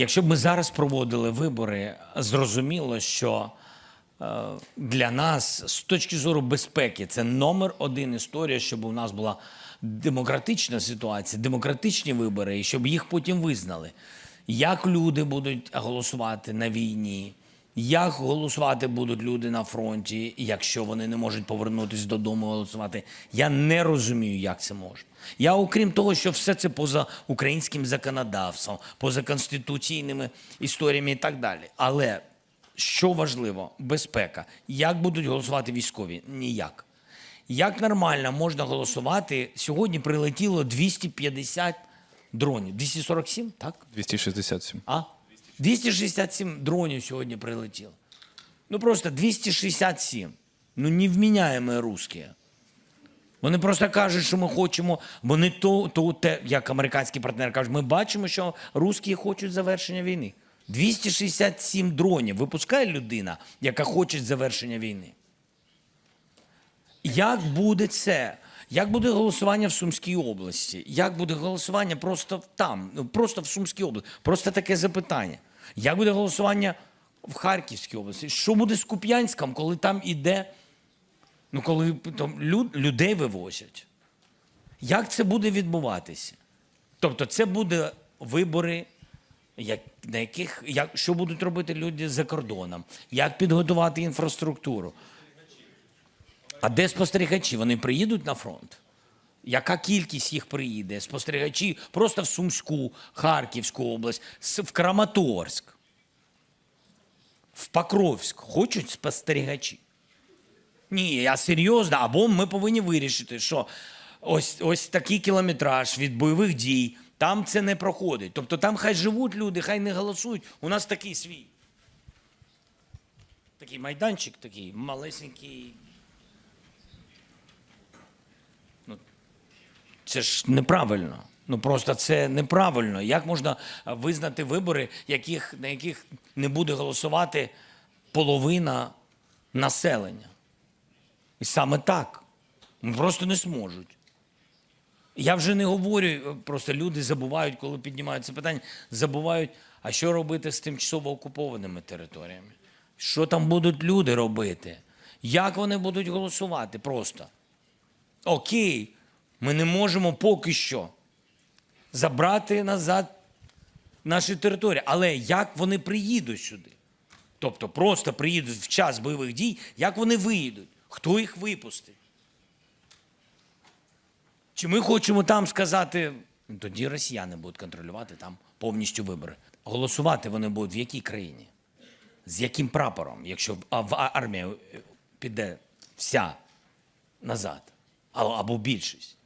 Якщо б ми зараз проводили вибори, зрозуміло, що е, для нас з точки зору безпеки це номер один історія, щоб у нас була демократична ситуація, демократичні вибори, і щоб їх потім визнали. Як люди будуть голосувати на війні, як голосувати будуть люди на фронті, якщо вони не можуть повернутися додому голосувати? Я не розумію, як це можна. Я, окрім того, що все це поза українським законодавством, поза конституційними історіями і так далі. Але що важливо, безпека. Як будуть голосувати військові? Ніяк. Як нормально можна голосувати? Сьогодні прилетіло 250 дронів. 247, так? 267. А? 267 дронів сьогодні прилетіло. Ну просто 267. Ну невміняємо русські. Вони просто кажуть, що ми хочемо. Вони то, то те, як американські партнери кажуть, ми бачимо, що русські хочуть завершення війни. 267 дронів випускає людина, яка хоче завершення війни. Як буде це? Як буде голосування в Сумській області? Як буде голосування просто там, ну, просто в Сумській області? Просто таке запитання. Як буде голосування в Харківській області? Що буде з Куп'янськом, коли там іде, ну коли там люд, людей вивозять? Як це буде відбуватися? Тобто, це буде вибори, як, на яких, як, що будуть робити люди за кордоном, як підготувати інфраструктуру. А де спостерігачі? Вони приїдуть на фронт? Яка кількість їх приїде? Спостерігачі просто в Сумську, Харківську область, в Краматорськ, в Покровськ. Хочуть спостерігачі? Ні, я серйозно. Або ми повинні вирішити, що ось, ось такий кілометраж від бойових дій, там це не проходить. Тобто там хай живуть люди, хай не голосують. У нас такий свій. Такий майданчик, такий малесенький. Це ж неправильно. Ну просто це неправильно. Як можна визнати вибори, яких, на яких не буде голосувати половина населення? І саме так. Ну, Просто не зможуть. Я вже не говорю, е, просто люди забувають, коли піднімають це питання, забувають, а що робити з тимчасово окупованими територіями? Що там будуть люди робити? Як вони будуть голосувати? Просто. Окей, ми не можемо поки що забрати назад наші території. Але як вони приїдуть сюди? Тобто просто приїдуть в час бойових дій, як вони виїдуть? Хто їх випустить? Чи ми хочемо там сказати, «Ну, тоді росіяни будуть контролювати там повністю вибори. Голосувати вони будуть в якій країні? З яким прапором, якщо в а- армія е, піде вся назад, або більшість?